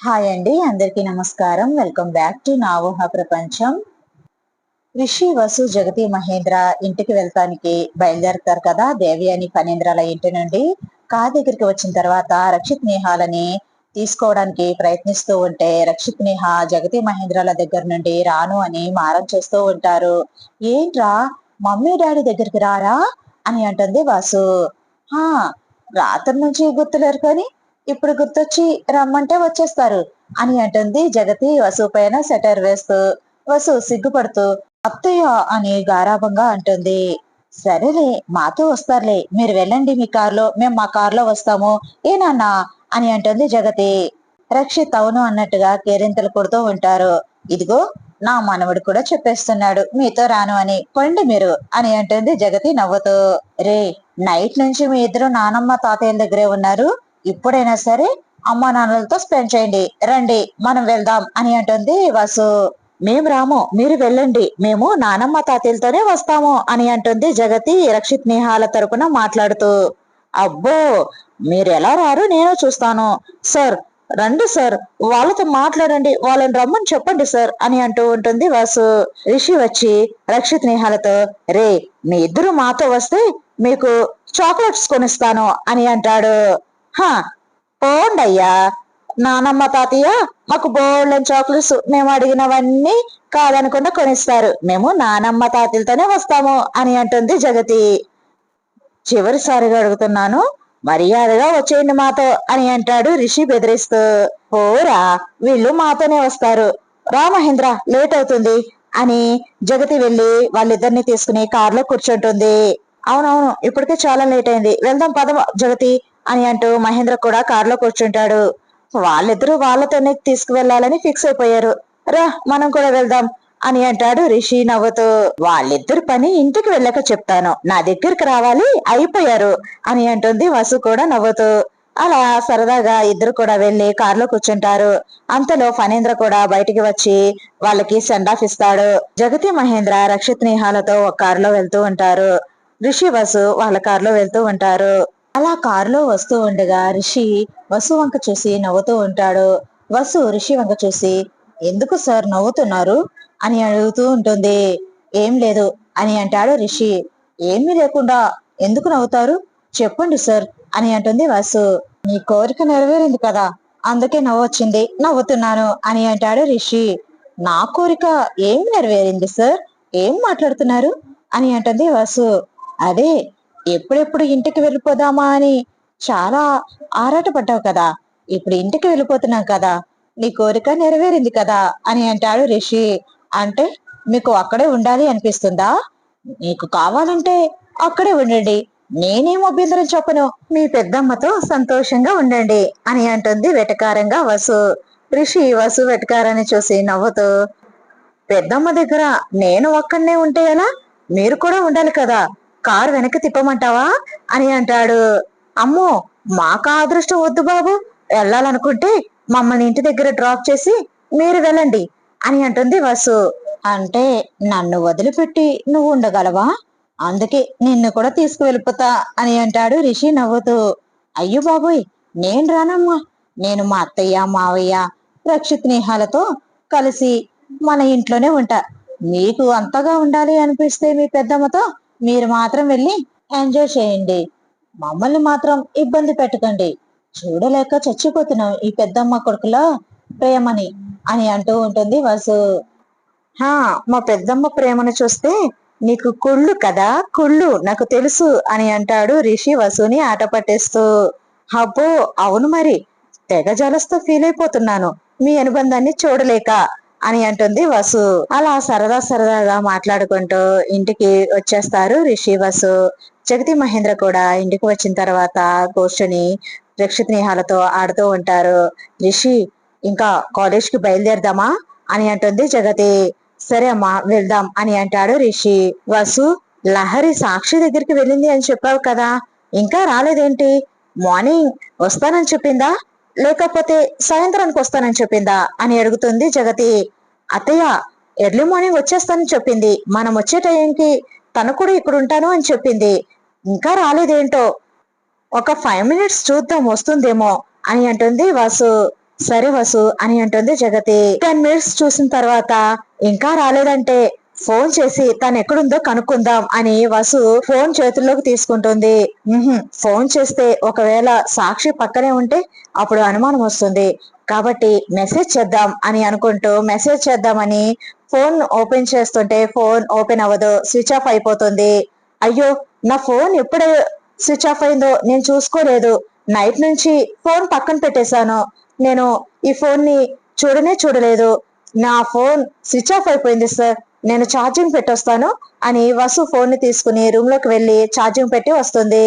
Hi అండి అందరికీ నమస్కారం. వెల్కమ్ బ్యాక్ టు నా ఊహ ప్రపంచం. రిషి వసు జగతి మహేంద్ర ఇంటికి వెళ్తానికి బయలుదేరుతారు కదా దేవి అని ఫణేంద్రాల ఇంటి నుండి. కా దగ్గరికి వచ్చిన తర్వాత రక్షిత్ నేహాలని తీసుకోవడానికి ప్రయత్నిస్తూ ఉంటే రక్షిత్ నేహ జగతి మహేంద్రాల దగ్గర నుండి రాను అని మారం చేస్తూ ఉంటారు. ఏంట్రా మమ్మీ డాడీ దగ్గరికి రారా? అని అంటుంది వాసు. హా రాత్రి నుంచి గుర్తులేరు కానీ ఇప్పుడు గుర్తొచ్చి రమ్మంటే వచ్చేస్తారు అని అంటుంది జగతి వసు పైన సెటర్ వేస్తూ. వసు సిగ్గుపడుతూ అత్తయ్య అని గారాభంగా అంటుంది. సరేలే మాతో వస్తారులే. మీరు వెళ్ళండి మీ కారులో. మేము మా కారులో వస్తాము. ఏనాన్నా అని అంటుంది జగతి. రక్షిత్ అవును అన్నట్టుగా కేరింతలు కొడుతూ ఉంటారు. ఇదిగో నా మనవడు కూడా చెప్పేస్తున్నాడు. మీతో రాను అని. పండి మీరు అని అంటుంది జగతి నవ్వుతూ. రే నైట్ నుంచి మీ ఇద్దరు నానమ్మ తాతయ్య దగ్గరే ఉన్నారు. ఇప్పుడైనా సరే అమ్మా నాన్నలతో స్పెండ్ చేయండి. రండి మనం వెళ్దాం అని అంటుంది వాసు. మేము రాము మీరు వెళ్ళండి. మేము నానమ్మ తాతయ్యలతోనే వస్తాము అని అంటుంది జగతి రక్షిత్ నేహాల తరపున మాట్లాడుతూ. అబ్బో మీరు ఎలా రారు నేను చూస్తాను. సార్ రండి సార్ వాళ్ళతో మాట్లాడండి. వాళ్ళని రమ్మని చెప్పండి సార్ అని అంటూ ఉంటుంది వాసు. రిషి వచ్చి రక్షిత్ నేహాలతో రే మీ ఇద్దరు మాతో వస్తే మీకు చాక్లెట్స్ కొనిస్తాను అని అంటాడు. హా నానమ్మ తాతయ్య మాకు బోల్డెన్ చాక్లెట్స్ మేము అడిగినవన్నీ కాదనకుండా కొనిస్తారు. మేము నానమ్మ తాతయ్యలతోనే వస్తాము అని అంటుంది జగతి. చివరిసారిగా అడుగుతున్నాను మర్యాదగా వచ్చేయండి మాతో అని అంటాడు రిషి బెదిరిస్తూ. పోరా వీళ్ళు మాతోనే వస్తారు. రా మహేంద్ర లేట్ అవుతుంది అని జగతి వెళ్ళి వాళ్ళిద్దరిని తీసుకుని కారులో కూర్చుంటుంది. అవునవును ఇప్పటికే చాలా లేట్ అయింది. వెళ్దాం పద జగతి. అని అంటూ మహేంద్ర కూడా కారులో కూర్చుంటాడు. వాళ్ళిద్దరూ వాళ్ళతోనే తీసుకువెళ్ళాలని ఫిక్స్ అయిపోయారు. రా మనం కూడా వెళ్దాం అని అంటాడు రిషి నవ్వుతూ. వాళ్ళిద్దరు పని ఇంటికి వెళ్ళక చెప్తాను. నా దగ్గరికి రావాలి అయిపోయారు అని అంటుంది వసు కూడా నవ్వుతూ. అలా సరదాగా ఇద్దరు కూడా వెళ్ళి కారులో కూర్చుంటారు. అంతలో ఫణేంద్ర కూడా బయటికి వచ్చి వాళ్ళకి సెండ్ ఆఫ్ ఇస్తాడు. జగతి మహేంద్ర రక్షిత్ నేహాలతో ఒక కారులో వెళ్తూ ఉంటారు. రిషి వసు వాళ్ళ కారులో వెళ్తూ ఉంటారు. అలా కారులో వస్తూ ఉండగా రిషి వసు వంక చూసి నవ్వుతూ ఉంటాడు. వసు రిషి వంక చూసి ఎందుకు సార్ నవ్వుతున్నారు? అని అడుగుతూ ఉంటుంది. ఏం లేదు అని అంటాడు రిషి. ఏమీ లేకుండా ఎందుకు నవ్వుతారు? చెప్పండి సార్ అని అంటుంది వసు. నీ కోరిక నెరవేరింది కదా అందుకే నవ్వొచ్చింది నవ్వుతున్నాను అని అంటాడు రిషి. నా కోరిక ఏం నెరవేరింది సార్? ఏం మాట్లాడుతున్నారు? అని అంటుంది వసు. అదే ఎప్పుడెప్పుడు ఇంటికి వెళ్ళిపోదామా అని చాలా ఆరాటపడ్డావు కదా. ఇప్పుడు ఇంటికి వెళ్ళిపోతున్నాం కదా. నీ కోరిక నెరవేరింది కదా అని అంటాడు రిషి. అంటే మీకు అక్కడే ఉండాలి అనిపిస్తుందా? నీకు కావాలంటే అక్కడే ఉండండి. నేనేం అభ్యంతరం చెప్పను మీ పెద్దమ్మతో సంతోషంగా ఉండండి అని అంటుంది వెటకారంగా వసు. రిషి వసు వెటకారాన్ని చూసి నవ్వుతూ పెద్దమ్మ దగ్గర నేను ఒక్కడనే ఉంటే ఎలా? మీరు కూడా ఉండాలి కదా. కారు వెనక్కి తిప్పమంటావా? అని అంటాడు. అమ్మో మాకు ఆ అదృష్టం వద్దు బాబు. వెళ్ళాలనుకుంటే మమ్మల్ని ఇంటి దగ్గర డ్రాప్ చేసి మీరు వెళ్ళండి అని అంటుంది వసు. అంటే నన్ను వదిలిపెట్టి నువ్వు ఉండగలవా? అందుకే నిన్ను కూడా తీసుకువెళ్ళిపోతా అని అంటాడు రిషి నవ్వుతూ. అయ్యో బాబోయ్ నేను రానమ్మా. నేను మా అత్తయ్య మావయ్య రక్షిత్ నేహాలతో కలిసి మన ఇంట్లోనే ఉంటా. మీకు అంతగా ఉండాలి అనిపిస్తే మీ పెద్దమ్మతో మీరు మాత్రం వెళ్ళి ఎంజాయ్ చేయండి. మమ్మల్ని మాత్రం ఇబ్బంది పెట్టకండి. చూడలేక చచ్చిపోతున్నాం ఈ పెద్దమ్మ కొడుకుల ప్రేమని అని అంటూ ఉంటుంది వసు. హా మా పెద్దమ్మ ప్రేమను చూస్తే నీకు కుళ్ళు కదా కుళ్ళు నాకు తెలుసు అని అంటాడు రిషి వసుని ఆట పట్టేస్తూ. అబ్బో అవును మరి. తెగ జలస్తో ఫీల్ అయిపోతున్నాను. మీ అనుబంధాన్ని చూడలేక. అని అంటుంది వసు. అలా సరదా సరదాగా మాట్లాడుకుంటూ ఇంటికి వచ్చేస్తారు రిషి వసు. జగతి మహేంద్ర కూడా ఇంటికి వచ్చిన తర్వాత కూర్చొని రక్షిత్ నేహాలతో ఆడుతూ ఉంటారు. రిషి ఇంకా కాలేజ్కి బయలుదేరదామా? అని అంటుంది జగతి. సరే అమ్మా వెళ్దాం అని అంటాడు రిషి. వసు లహరి సాక్షి దగ్గరికి వెళ్ళింది అని చెప్పావు కదా ఇంకా రాలేదేంటి? మార్నింగ్ వస్తానని చెప్పిందా? లేకపోతే సాయంత్రానికి వస్తానని చెప్పిందా అని అడుగుతుంది జగతి. అత్తయ్య ఎర్లీ మార్నింగ్ వచ్చేస్తానని చెప్పింది. మనం వచ్చే టైంకి తను కూడా ఇక్కడ ఉంటాను అని చెప్పింది. ఇంకా రాలేదేంటో? ఒక ఫైవ్ మినిట్స్ చూద్దాం వస్తుందేమో అని అంటుంది వాసు. సరే వసు అని అంటుంది జగతి. టెన్ మినిట్స్ చూసిన తర్వాత ఇంకా రాలేదంటే ఫోన్ చేసి తను ఎక్కడుందో కనుక్కుందాం అని వసు ఫోన్ చేతుల్లోకి తీసుకుంటుంది. ఫోన్ చేస్తే ఒకవేళ సాక్షి పక్కనే ఉంటే అప్పుడు అనుమానం వస్తుంది. కాబట్టి మెసేజ్ చేద్దాం అని అనుకుంటూ మెసేజ్ చేద్దామని ఫోన్ ఓపెన్ చేస్తుంటే ఫోన్ ఓపెన్ అవ్వదు స్విచ్ ఆఫ్ అయిపోతుంది. అయ్యో నా ఫోన్ ఎప్పుడు స్విచ్ ఆఫ్ అయిందో నేను చూసుకోలేదు. నైట్ నుంచి ఫోన్ పక్కన పెట్టేశాను. నేను ఈ ఫోన్ని చూడనే చూడలేదు. నా ఫోన్ స్విచ్ ఆఫ్ అయిపోయింది సార్. నేను ఛార్జింగ్ పెట్టొస్తాను అని వసు ఫోన్ని తీసుకుని రూమ్లోకి వెళ్ళి ఛార్జింగ్ పెట్టి వస్తుంది.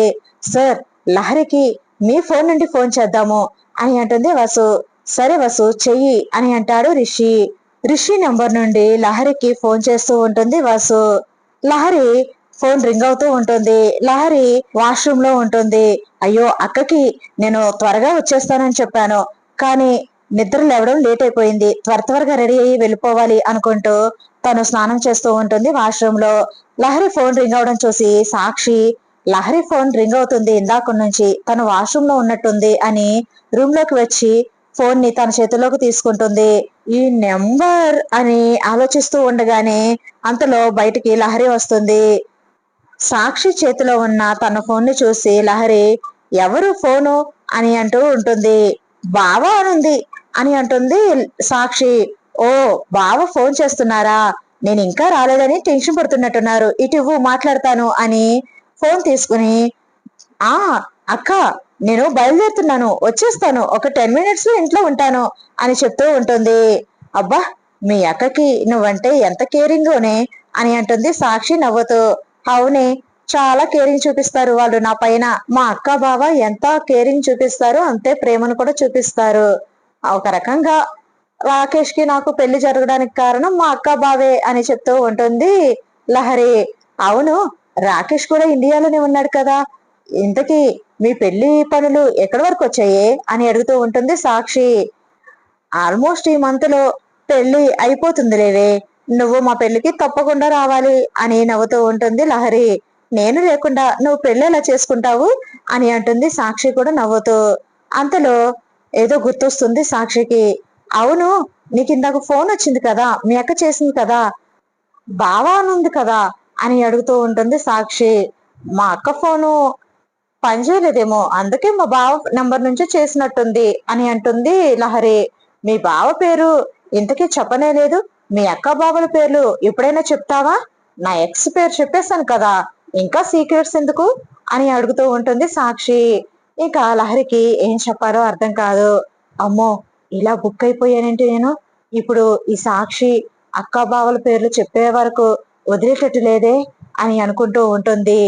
సార్ లహరికి మీ ఫోన్ నుండి ఫోన్ చేద్దాము అని అంటుంది వసు. సరే వసు చెయ్యి అని అంటాడు రిషి. రిషి నెంబర్ నుండి లహరికి ఫోన్ చేస్తూ ఉంటుంది వసు. లహరి ఫోన్ రింగ్ అవుతూ ఉంటుంది. లహరి వాష్రూమ్లో ఉంటుంది. అయ్యో అక్కకి నేను త్వరగా వచ్చేస్తానని చెప్పాను. కానీ నిద్ర లేవడం లేట్ అయిపోయింది. త్వర త్వరగా రెడీ అయ్యి వెళ్ళిపోవాలి అనుకుంటూ తను స్నానం చేస్తూ ఉంటుంది వాష్రూమ్లో. లహరి ఫోన్ రింగ్ అవడం చూసి సాక్షి లహరి ఫోన్ రింగ్ అవుతుంది ఇందాక నుంచి. తను వాష్రూమ్లో ఉన్నట్టుంది అని రూమ్లోకి వచ్చి ఫోన్ని తన చేతిలోకి తీసుకుంటుంది. ఈ నెంబర్ అని ఆలోచిస్తూ ఉండగానే అంతలో బయటికి లహరి వస్తుంది. సాక్షి చేతిలో ఉన్న తన ఫోన్ని చూసి లహరి ఎవరు ఫోను అని అంటూ ఉంటుంది. బావా అనుంది అని అంటుంది సాక్షి. ఓ బావ ఫోన్ చేస్తున్నారా? నేను ఇంకా రాలేదని టెన్షన్ పడుతున్నట్టున్నారు. ఇటు ఇవ్వు మాట్లాడతాను అని ఫోన్ తీసుకుని ఆ అక్క నేను బయలుదేరుతున్నాను. వచ్చేస్తాను. ఒక టెన్ మినిట్స్లో ఇంట్లో ఉంటాను అని చెప్తూ ఉంటుంది. అబ్బా మీ అక్కకి నువ్వంటే ఎంత కేరింగ్నే అని అంటుంది సాక్షి నవ్వుతూ. అవునే చాలా కేరింగ్ చూపిస్తారు వాళ్ళు నా పైన. మా అక్క బావ ఎంత కేరింగ్ చూపిస్తారు అంతే ప్రేమను కూడా చూపిస్తారు. ఒక రకంగా రాకేష్కి నాకు పెళ్ళి జరగడానికి కారణం మా అక్క బావే అని చెప్తూ ఉంటుంది లహరి. అవును రాకేష్ కూడా ఇండియాలోనే ఉన్నాడు కదా. ఇంతకీ మీ పెళ్ళి పనులు ఎక్కడి వరకు వచ్చాయే అని అడుగుతూ ఉంటుంది సాక్షి. ఆల్మోస్ట్ ఈ మంత్లో పెళ్ళి అయిపోతుంది లేవే నువ్వు మా పెళ్ళికి తప్పకుండా రావాలి అని నవ్వుతూ ఉంటుంది లహరి. నేను లేకుండా నువ్వు పెళ్ళి ఎలా చేసుకుంటావు అని అంటుంది సాక్షి కూడా నవ్వుతూ. అంతలో ఏదో గుర్తొస్తుంది సాక్షికి. అవును నీకు ఇందాక ఫోన్ వచ్చింది కదా మీ అక్క చేసింది కదా బావా అనుంది కదా అని అడుగుతూ ఉంటుంది సాక్షి. మా అక్క ఫోను పనిచేయలేదేమో అందుకే మా బావ నంబర్ నుంచే చేసినట్టుంది అని అంటుంది లహరి. మీ బావ పేరు ఇంతకీ చెప్పనే లేదు మీ అక్క బావల పేర్లు ఎప్పుడైనా చెప్తావా? నా ఎక్స్ పేరు చెప్పేశాను కదా ఇంకా సీక్రెట్స్ ఎందుకు? అని అడుగుతూ ఉంటుంది సాక్షి. ఇక లహరికి ఏం చెప్పాలో అర్థం కాదు. అమ్మో ఇలా బుక్ అయిపోయానంటే నేను? ఇప్పుడు ఈ సాక్షి అక్క బావల పేర్లు చెప్పే వరకు వదిలేటట్టు లేదే అని అనుకుంటూ ఉంటుంది.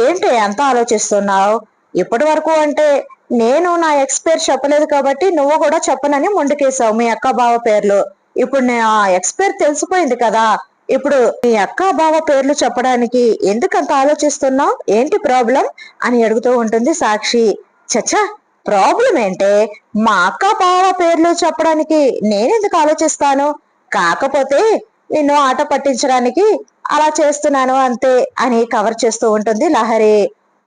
ఏంటి ఎంత ఆలోచిస్తున్నావు? ఇప్పటి వరకు అంటే నేను నా ఎక్స్ పేరు చెప్పలేదు కాబట్టి నువ్వు కూడా చెప్పనని ముందుకేసావు మీ అక్క బావ పేర్లు. ఇప్పుడు నా ఎక్స్ పేరు తెలిసిపోయింది కదా. ఇప్పుడు మీ అక్క బావ పేర్లు చెప్పడానికి ఎందుకంత ఆలోచిస్తున్నావు? ఏంటి ప్రాబ్లం? అని అడుగుతూ ఉంటుంది సాక్షి. చచ్చా ప్రాబ్లం ఏంటే? మా అక్క బావ పేర్లు చెప్పడానికి నేనెందుకు ఆలోచిస్తాను? కాకపోతే నిన్ను ఆట పట్టించడానికి అలా చేస్తున్నాను అంతే అని కవర్ చేస్తూ ఉంటుంది లహరి.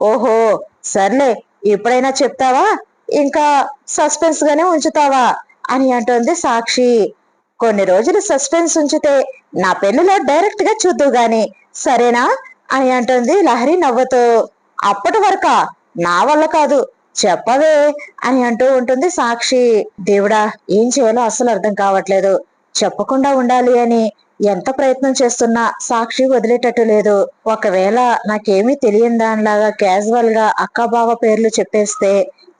ఓహో సర్లే ఎప్పుడైనా చెప్తావా? ఇంకా సస్పెన్స్ గానే ఉంచుతావా? అని అంటుంది సాక్షి. కొన్ని రోజులు సస్పెన్స్ ఉంచితే నా పెన్నులో డైరెక్ట్గా చూద్దు గాని. సరేనా? అని అంటుంది లహరి నవ్వుతూ. అప్పటి వరకా? నా వల్ల కాదు. చెప్పవే అని అంటూ ఉంటుంది సాక్షి. దేవుడా ఏం చేయాలో అసలు అర్థం కావట్లేదు. చెప్పకుండా ఉండాలి అని ఎంత ప్రయత్నం చేస్తున్నా సాక్షి వదిలేటట్టు లేదు. ఒకవేళ నాకేమీ తెలియని దానిలాగా క్యాజువల్గా అక్క బావ పేర్లు చెప్పేస్తే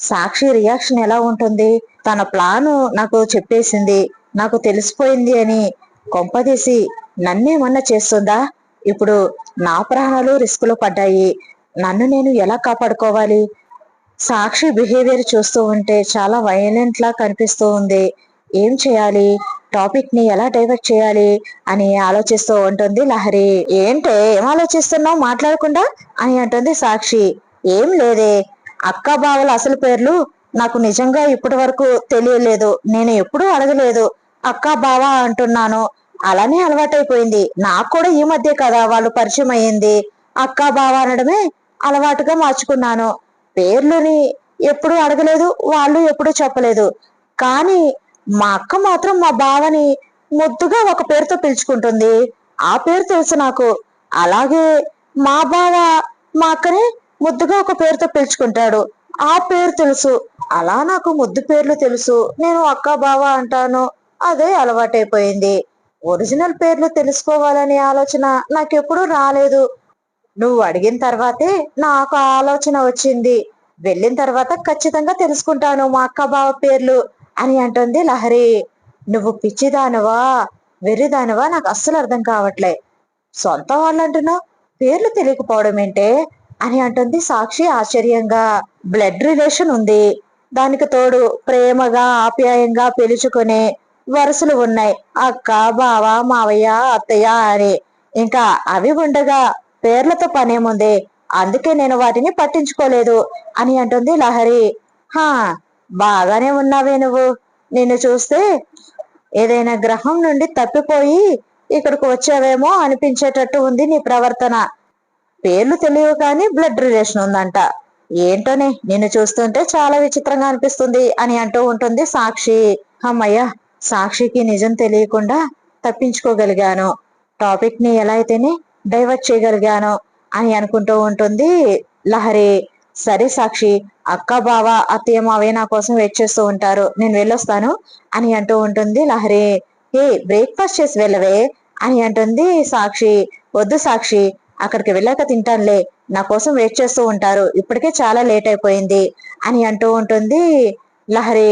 సాక్షి రియాక్షన్ ఎలా ఉంటుంది? తన ప్లాను నాకు చెప్పేసింది. నాకు తెలిసిపోయింది అని కొంపదీసి నన్నేమన్నా చేస్తుందా? ఇప్పుడు నా ప్రాణాలు రిస్క్లో పడ్డాయి. నన్ను నేను ఎలా కాపాడుకోవాలి? సాక్షి బిహేవియర్ చూస్తూ ఉంటే చాలా వైలెంట్ లా కనిపిస్తూ ఉంది. ఏం చేయాలి? టాపిక్ని ఎలా డైవర్ట్ చేయాలి? అని ఆలోచిస్తూ ఉంటుంది లహరి. ఏంటే? ఏం ఆలోచిస్తున్నావు? మాట్లాడకుండా? అని అంటుంది సాక్షి. ఏం లేదే. అక్క బావల అసలు పేర్లు నాకు నిజంగా ఇప్పటి వరకు తెలియలేదు. నేను ఎప్పుడూ అడగలేదు. అక్క బావ అంటున్నాను. అలానే అలవాటైపోయింది. నాకు కూడా ఈ మధ్య కదా వాళ్ళు పరిచయం అయ్యింది అక్క బావ అనడమే అలవాటుగా మార్చుకున్నాను. పేర్లుని ఎప్పుడు అడగలేదు వాళ్ళు ఎప్పుడు చెప్పలేదు. కానీ మా అక్క మాత్రం మా బావని ముద్దుగా ఒక పేరుతో పిలుచుకుంటుంది. ఆ పేరు తెలుసు నాకు. అలాగే మా బావ మా అక్కని ముద్దుగా ఒక పేరుతో పిలుచుకుంటాడు. ఆ పేరు తెలుసు. అలా నాకు ముద్దు పేర్లు తెలుసు. నేను అక్క బావ అంటాను. అదే అలవాటైపోయింది. ఒరిజినల్ పేర్లు తెలుసుకోవాలనే ఆలోచన నాకెప్పుడూ రాలేదు. నువ్వు అడిగిన తర్వాతే నాకు ఆలోచన వచ్చింది. వెళ్ళిన తర్వాత ఖచ్చితంగా తెలుసుకుంటాను మా అక్క బావ పేర్లు అని అంటుంది లహరి. నువ్వు పిచ్చిదానవా వెర్రిదానవా నాకు అస్సలు అర్థం కావట్లే. సొంత వాళ్ళు అంటున్నావు పేర్లు తెలియకపోవడం ఏంటే అని అంటుంది సాక్షి ఆశ్చర్యంగా. బ్లడ్ రిలేషన్ ఉంది. దానికి తోడు ప్రేమగా ఆప్యాయంగా పిలుచుకునే వరుసలు ఉన్నాయి. అక్క బావ మావయ్య అత్తయ్య అని. ఇంకా అవి ఉండగా పేర్లతో పనేముంది అందుకే నేను వాటిని పట్టించుకోలేదు అని అంటుంది లహరి. హా బాగానే ఉన్నావే నువ్వు. నిన్ను చూస్తే ఏదైనా గ్రహం నుండి తప్పిపోయి ఇక్కడికి వచ్చావేమో అనిపించేటట్టు ఉంది నీ ప్రవర్తన. పేర్లు తెలియవు కానీ బ్లడ్ రిలేషన్ ఉందంట. ఏంటోనే నిన్ను చూస్తుంటే చాలా విచిత్రంగా అనిపిస్తుంది అని అంటూ ఉంటుంది సాక్షి. అమ్మయ్య సాక్షికి నిజం తెలియకుండా తప్పించుకోగలిగాను. టాపిక్ని ఎలా అయితేనే డైవర్ట్ చేయగలిగాను అని అనుకుంటూ ఉంటుంది లహరి. సరే సాక్షి అక్క బావ అత్తయ్య మావయ్య నా కోసం వెయిట్ చేస్తూ ఉంటారు. నేను వెళ్ళొస్తాను అని అంటూ ఉంటుంది లహరి. ఏ బ్రేక్ఫాస్ట్ చేసి వెళ్ళవే అని అంటుంది సాక్షి. వద్దు సాక్షి అక్కడికి వెళ్ళాక తింటానులే నా కోసం వెయిట్ చేస్తూ ఉంటారు. ఇప్పటికే చాలా లేట్ అయిపోయింది అని అంటూ ఉంటుంది లహరి.